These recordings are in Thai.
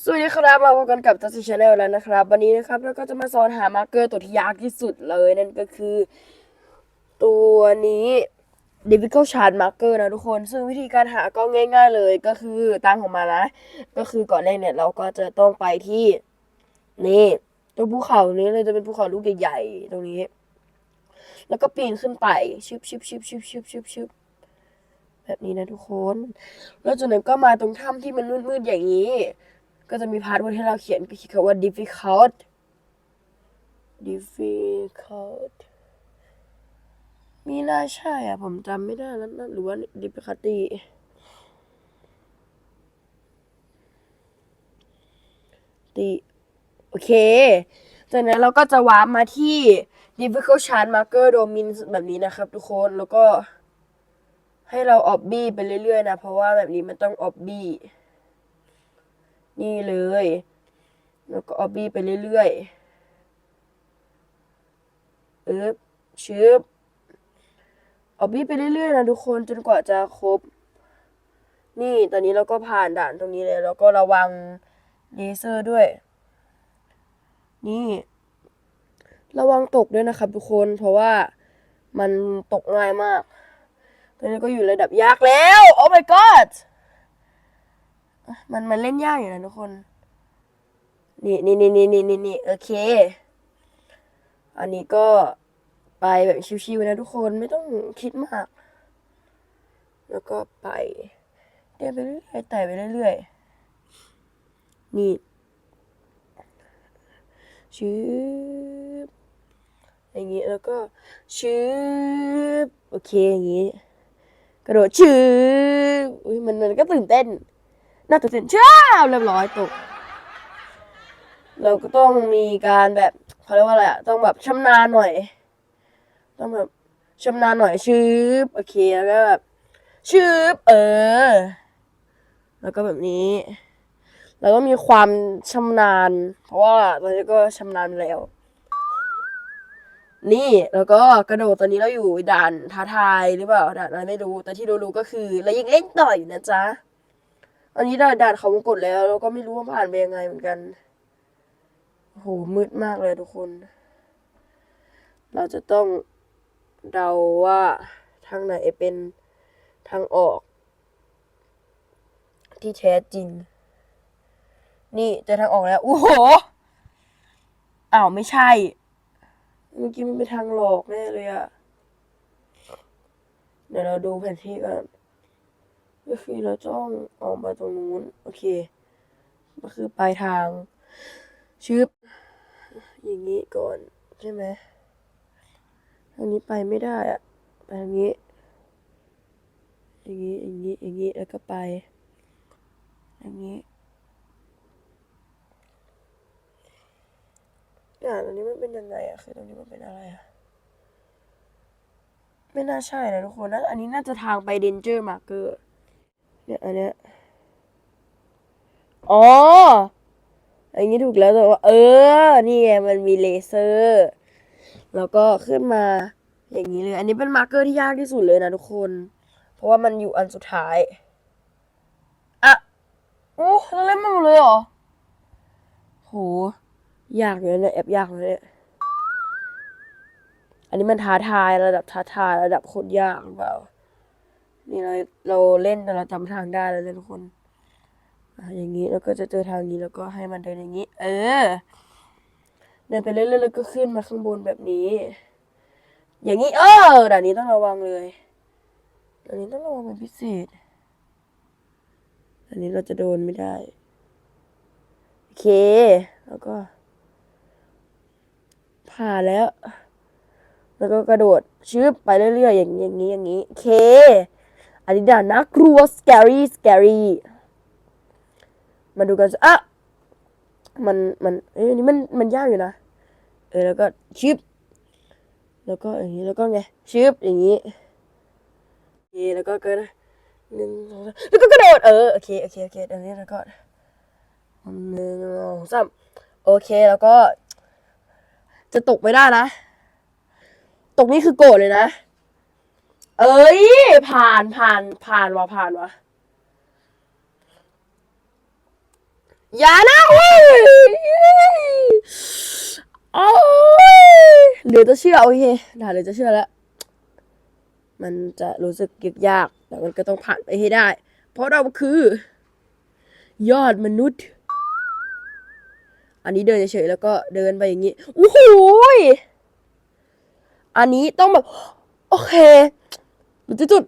สวัสดีครับมาพบกันกับทัศชาแนลแล้วนะครับ วันนี้นะครับเราก็จะมาสอนหามาร์เกอร์ตัวที่ยากที่สุดเลยนั่นก็คือ ตัวนี้ difficult chart marker นะทุกคน ซึ่งวิธีการหาก็ง่าย ๆ เลยก็คือตั้งของมานะ ก็คือก่อนแรกเนี่ยเราก็จะต้องไปที่นี่ตรงภูเขานี้เลยจะเป็นภูเขาลูกใหญ่ๆตรงนี้ แล้วก็ปีนขึ้นไปชิบชิบชิบชิบชิบชิบชิบแบบนี้นะทุกคน แล้วจากนั้นก็มาตรงถ้ำที่มันมืดๆอย่างนี้ ก็จะมีพาร์ทว่าที่เราเขียนก็คิดคำว่า difficult difficult มีน่าใช่อะ ผมจำไม่ได้แล้วนะหรือว่า difficulty ตีโอเค จากนั้นเราก็จะวาร์ปมาที่ difficult chart marker domain แบบนี้นะครับทุกคน แล้วก็ให้เราออบบี้ไปเรื่อยๆนะ เพราะว่าแบบนี้มันต้องออบบี้ นี่เลย แล้วก็ออบบี้ไปเรื่อยๆเอึบชึบออบบี้ไปเรื่อยๆนะทุกคนจนกว่าจะครบ นี่ตอนนี้เราก็ผ่านด่านตรงนี้เลย แล้วก็ระวังเลเซอร์ด้วย นี่ ระวังตกด้วยนะครับทุกคนเพราะว่ามันตกง่ายมากตอนนี้ก็อยู่ระดับยากแล้ว โอ้ my god มันมันเล่นยากอยู่นะทุกคน นี่นี่นี่นี่นี่นี่นี่โอเค อันนี้ก็ไปแบบชิวๆนะทุกคนไม่ต้องคิดมาก แล้วก็ไปเดินไปเรื่อยๆไต่ไปเรื่อยๆ นี่ชืบอย่างงี้แล้วก็ชืบโอเคอย่างงี้ กระโดดชืบอุ้ยมันมันก็ตื่นเต้น น่าตื่นเต้นช้าเรียบร้อยตก เราก็ต้องมีการแบบเขาเรียกว่าอะไรอะต้องแบบชำนาญหน่อย ต้องแบบชำนาญหน่อยชืบโอเคแล้วก็แบบชืบเออ แล้วก็แบบนี้แล้วก็มีความชำนาญ เพราะว่าตอนนี้ก็ชำนาญแล้ว นี่แล้วก็กระโดดตอนนี้เราอยู่ด่านท้าทายหรือเปล่าด่านอะไรไม่รู้ แต่ที่รู้ๆก็คือเรายังเล่นต่ออยู่นะจ๊ะ อันนี้ด่านด่านเขาวงกดแล้ว เราก็ไม่รู้ว่าผ่านไปยังไงเหมือนกันโหมืดมากเลยทุกคน เราจะต้องเดาว่าทางไหนเป็นทางออก ที่แท้จริง นี่จอทางออกแล้วโอ้โหอ้าวไม่ใช่ เมื่อกี้มันเป็นทางหลอกแน่เลยอะเดี๋ยวเราดูแผนที่กัน ก็คือเราต้องออกมาตรงนู้น โอเคก็คือปลายทางชึบอย่างนี้ก่อนใช่ไหมทางนี้ไปไม่ได้อะไปทางนี้ อย่างนี้อย่างนี้อย่างนี้แล้วก็ไปอย่างนี้อ่าตรงนี้มันเป็นยังไงอะคือตรงนี้มันเป็นอะไรอะไม่น่าใช่นะทุกคนนะอันนี้น่าจะทางไปเดนเจอร์มาร์เกอร์ เนี่ยอันเนี้ยอ๋ออันนี้ถูกแล้วแต่ว่า เออ นี่ไงมันมีเลเซอร์ แล้วก็ขึ้นมาอย่างนี้เลย อันนี้เป็นมาร์กเกอร์ที่ยากที่สุดเลยนะทุกคน เพราะว่ามันอยู่อันสุดท้าย อะ โอ้เราเล่นมาหมดเลยเหรอ โห ยากเลยเนี่ยแอบยากเลยเนี่ย อันนี้มันท้าทายระดับท้าทายระดับโคตรยากหรือเปล่า นี่เราเราเล่นแต่เราจำทางได้แล้วเนี่ยทุกคนอย่างนี้แล้วก็จะเจอทางนี้แล้วก็ให้มันเดินอย่างนี้ เออเดินไปเรื่อยๆแล้วก็ขึ้นมาข้างบนแบบนี้ อย่างนี้เออด่านนี้ต้องระวังเลยด่านนี้ต้องระวังเป็นพิเศษอันนี้เราจะโดนไม่ได้โอเค แล้วก็ ผ่านแล้ว แล้วก็กระโดดชึบไปเรื่อยๆอย่างนี้อย่างนี้อย่างนี้โอเค อันนี้ด่านน่ากลัว scary scary มาดูกันสิอะมันมันเอ้ยอันนี้มันมันยากอยู่นะ เออแล้วก็ชึบแล้วก็อย่างนี้แล้วก็ไงชึบอย่างนี้โอเคแล้วก็เกิดหนึ่งสองสามแล้วก็กระโดดเออโอเคโอเคโอเคอันนี้แล้วก็หนึ่งสองสามโอเคแล้วก็ จะตกไม่ได้นะ ตกนี่คือโกรธเลยนะ เอ้ย ผ่านผ่านผ่านวะผ่านวะอย่านะเว้ยโอ้ยเหลือจะเชื่อโอเคด่าเหลือจะเชื่อแล้ว มันจะรู้สึกยากแต่มันก็ต้องผ่านไปให้ได้ เพราะเราคือ ยอดมนุษย์ อันนี้เดินเฉยๆแล้วก็เดินไปอย่างนี้โอ้โหอันนี้ต้องแบบ โอเค จุดจุด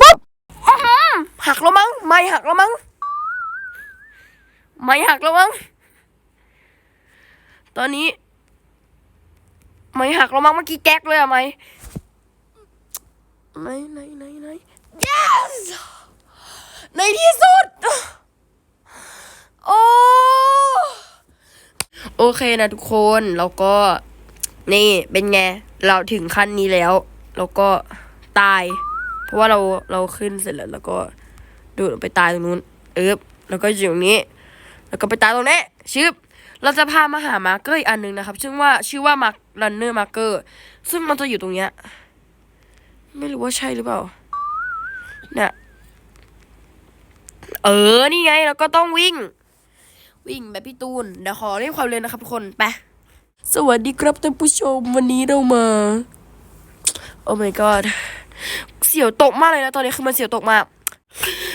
ปุ๊บหักแล้วมั้ง ไม่หักแล้วมั้ง ไม่หักแล้วมั้ง ตอนนี้ ไม่หักแล้วมั้งเมื่อกี้แก๊กเลยอะไม่ไหนไหนไหนไหน yes ในที่สุด โอ้โอเคนะทุกคน แล้วก็ นี่เป็นไง เราถึงขั้นนี้แล้ว แล้วก็ตาย เพราะว่าเราเราขึ้นเสร็จแล้ว แล้วก็โดดไปตายตรงนู้นเอ๊บแล้วก็อยู่ตรงนี้ แล้วก็ไปตายตรงนี้ชึบเราจะพามาหามาร์เกอร์อีกอันหนึ่งนะครับซึ่งว่าชื่อว่ามาร์รันเนอร์มาร์เกอร์ซึ่งมันจะอยู่ตรงเนี้ยไม่รู้ว่าใช่หรือเปล่าเนี่ยเออ นี่ไง แล้วก็ต้องวิ่ง วิ่งแบบพี่ตูน เดี๋ยวขอเรียกความเร็วนะครับทุกคน ไป สวัสดีครับท่านผู้ชม วันนี้เรามา โอ้ my god เสียวตกมากเลยนะ ตอนนี้คือมันเสียวตกมาก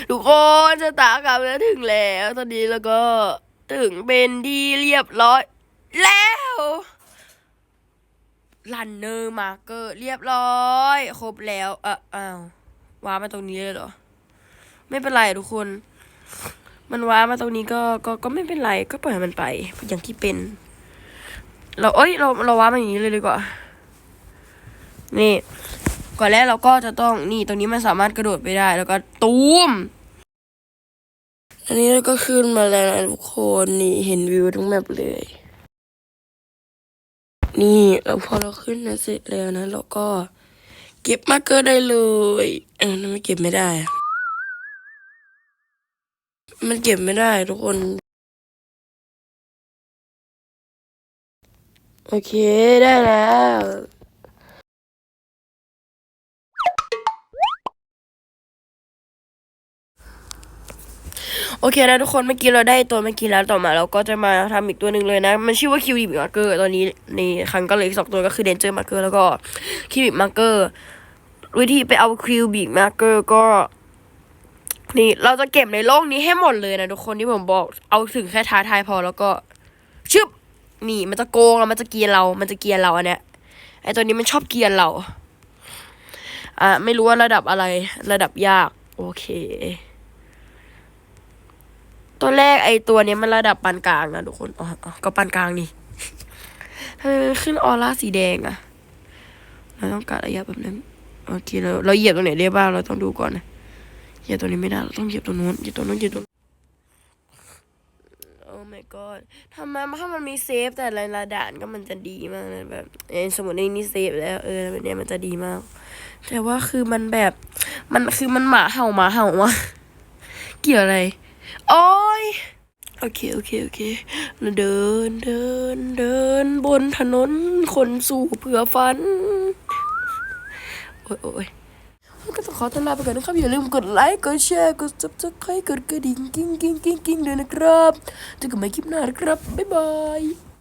ทุกคนจะตากลับแล้วถึงแล้ว ตอนนี้แล้วก็ถึงเป็นที่เรียบร้อย แล้วลันเนอร์มาเกอร์เรียบร้อย ครบแล้วเอออ้าวว้ามาตรงนี้เลยเหรอ ไม่เป็นไรทุกคน มันว้ามาตรงนี้ก็ก็ก็ไม่เป็นไรก็ปล่อยมันไปอย่างที่เป็น เราเอ้ยเราเราว้ามาอย่างนี้เลยดีกว่า นี่ ก่อนแรกเราก็จะต้องนี่ตรงนี้มันสามารถกระโดดไปได้ แล้วก็ตูม อันนี้เราก็ขึ้นมาแล้วนะทุกคนนี่เห็นวิวทั้งแมปเลย นี่แล้วพอเราขึ้นนะเสร็จแล้วนะเราก็เก็บมาเกอร์ได้เลยเออไม่เก็บไม่ได้อะมันเก็บไม่ได้ทุกคนโอเคได้แล้ว โอเคนะทุกคนเมื่อกี้เราได้ตัวเมื่อกี้แล้วต่อมา เราก็จะมาทำอีกตัวหนึ่งเลยนะ มันชื่อว่าคิวบิมาร์เกอร์ตอนนี้ในครั้งก็เลยสองตัวก็คือเดนเจอร์มาร์เกอร์แล้วก็คิวบิมาร์เกอร์วิธีไปเอาคิวบิมาร์เกอร์ก็นี่เราจะเก็บในโลกนี้ให้หมดเลยนะทุกคนที่ผมบอกเอาถึงแค่ท้าทายพอแล้วก็ชึบนี่มันจะโกงเรามันจะเกลียนเรา มันจะเกลียนเราอันเนี้ยไอตัวนี้มันชอบเกลียนเราอะไม่รู้ว่าระดับอะไรระดับยาก โอเค ตัวแรกไอตัวเนี้ยมันระดับปานกลางนะทุกคนอ๋อก็ปานกลางนี่ทำไมมันขึ้นออร่าสีแดงอะเราต้องการระยะแบบนั้นโอเคเราเราเหยียบตรงไหนได้บ้างเราต้องดูก่อนนะเหยียบตรงนี้ไม่ได้เราต้องเหยียบตรงนู้นเหยียบตรงนู้นเหยียบตรงโอ้ my god ทำไมถ้ามันมีเซฟแต่ละระด่านก็มันจะดีมากเลยแบบเออสมมติในนี้เซฟแล้วเออแบบเนี้ยมันจะดีมาก แต่ว่าคือมันแบบมันคือมันหมาเห่าหมาเห่าวะเกี่ยวอะไรโอ้ย โอเค โอเค โอเคเราเดิน เดิน เดิน บนถนน คนสู่เพื่อฝัน โอ้ยโอ้ยก็ต้องขอตลาไปก่อนนะครับ อย่าลืมกดไลค์ กดแชร์ กดซับสไครต์กดกระดิ่ง กิ้งกิ้งกิ้งกิ้งด้วยนะครับเจอกันใหม่คลิปหน้านะครับ บ๊ายบาย